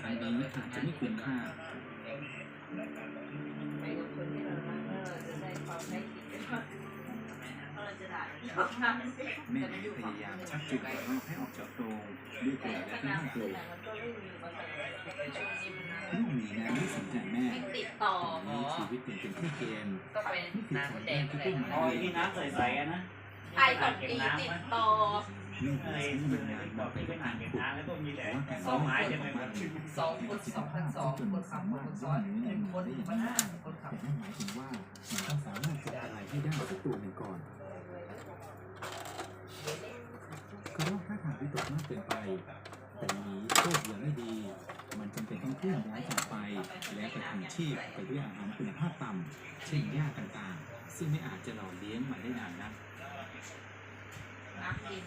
ครั้งนี้อาจจะไม่คุ้มค่าไปกับคนที่เรารักแล้วเราจะได้ความใกล้ชิดกันมากเราจะด่านแม่พยายามชักจูงกระรอกให้ออกจากโรงด้วยกแต่ลและถ้าที่น่ากลัวน้ำขึ้นอะมันก็ไม่มีความสำคัญช่วงนี้มันลูกมีนั้นไม่สนใจแม่ไม่ติดต่อมีชีวิตเป็นเป็นแค่เกมต้องเป็นนี่คือน้ำแดงางนอะไรที่พวกนะมันอ๋อเรียที่น้ำใสๆนะไอ้คนตีติดต่อ ลูกหเคมียซึ่งเคเป็นยงานบอกไปที่ไปบอ่ากานเก็บขุดน้ำแล้วก็มีแต่สองไม้ใช่ไมของครัมับนสองคนสองพันสองคนขับคนซ้อนหนึ่งคนมาหน้าคนขับนั่นหมายถึงว่ามันต้องสามารถจับอะไรให้ได้สักตัวหนึ่งก่อนกระรอกท่าทางวิตกมากเกินไป แต่นี้โชคยังไม่ดี มันจำเป็นต้องเคลื่อนย้ายจากไป และปทังชีพไปด้วยอาหารคุณภาพต่ำเช่นหญ้าต่างๆ ซึ่งไม่อาจจะหล่อเลี้ยงมันได้นานนัก น้ำดิน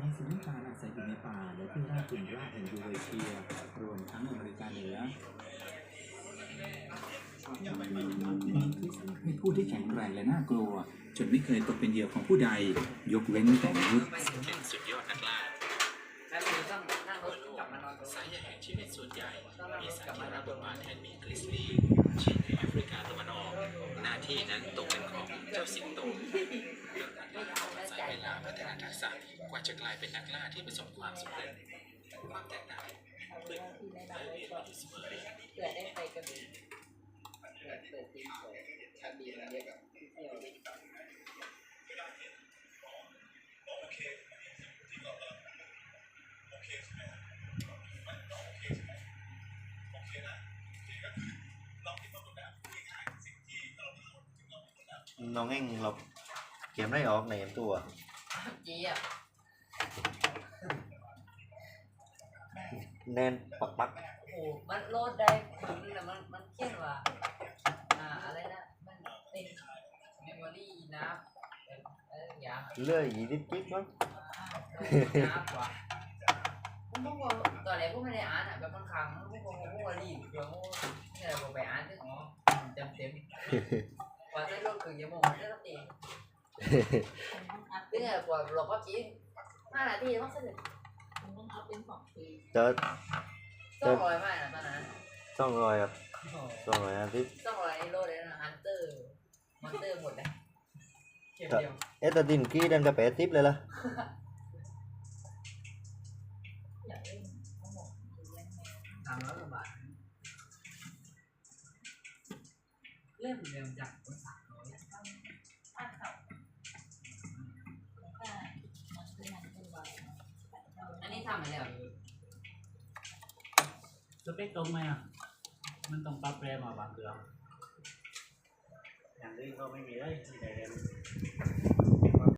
มีสีน้ำตาลอาศัยอยู่ในป่าและที่ราบกลุ่มราบแห่งยูเรเชีย รวมทั้งอเมริกาเหนือมันคือให้ผู้ที่แข็งแรงและน่ากลัว จนไม่เคยตกเป็นเหยื่อของผู้ใด ยกเว้นแต่มนุษย์เป็นสุดยอดนักล่าแล้วคือต้องนั่งรถกลับมานอนสายใยแห่งชีวิตส่วนใหญ่มีสัตว์ที่รับบทบาทแทนมีกริซลี่ ฒนาทักษะกว่าจะกลายเป็นนักล่าที่ประสบความสำเร็จความแตกต่างเอาเวลาที่ได้นอนไว้ก่อเผื่อได้ไปกระบี่เปิดเปิดทีเปิดกระบี่มันเยอะที่เที่ยวน้องเองเราเกมได้ออกในตัว จีอะแน่นปักปักโอ้โหมันโหลดได้ถึงแต่มันมันเขียนว่าอ่าอะไรนะมันเป็นเมมโมรี่นะอะไรอย่างเลื่อยยี่สิบจิ๊บมั้งนับว่ะผมบอกว่าตอนแรกผมไม่ได้อ่านอะแบบบางครั้งผมบอกว่าผมว่ารีบเดี๋ยวผมเนี่ยผมไปอ่านถึงอ๋อเต็มเต็มกว่าจะรถคือยังมองไม่ได้ตี เนี่ยกว่าเราก็กินห้านาทีต้องเสร็จต้องเอาเป็นสองปีเจอสองร้อยไม่นะตอนนั้นสองร้อยครับสองร้อยอาทิตย์สองร้อยโลเลยนะฮันเตอร์มอนเตอร์หมดเลยเกมเดียวเอ๊ะแต่ดินกี้ดันกระแปดทิปเลยล่ะอยากเล่นเขาบอกเลี้ยงแมวสามร้อยกว่าบาทเริ่มเร็วจากคนสามร้อย ถ้าเขาถ้ามันคือมันเป็นวัน อันนี้ทำมา แล้วสเปคตรงไหมอะ มันต้องปรับแรมอะบางเครื่องอย่างนี้ก็ไม่มีเลยมีแต่แรม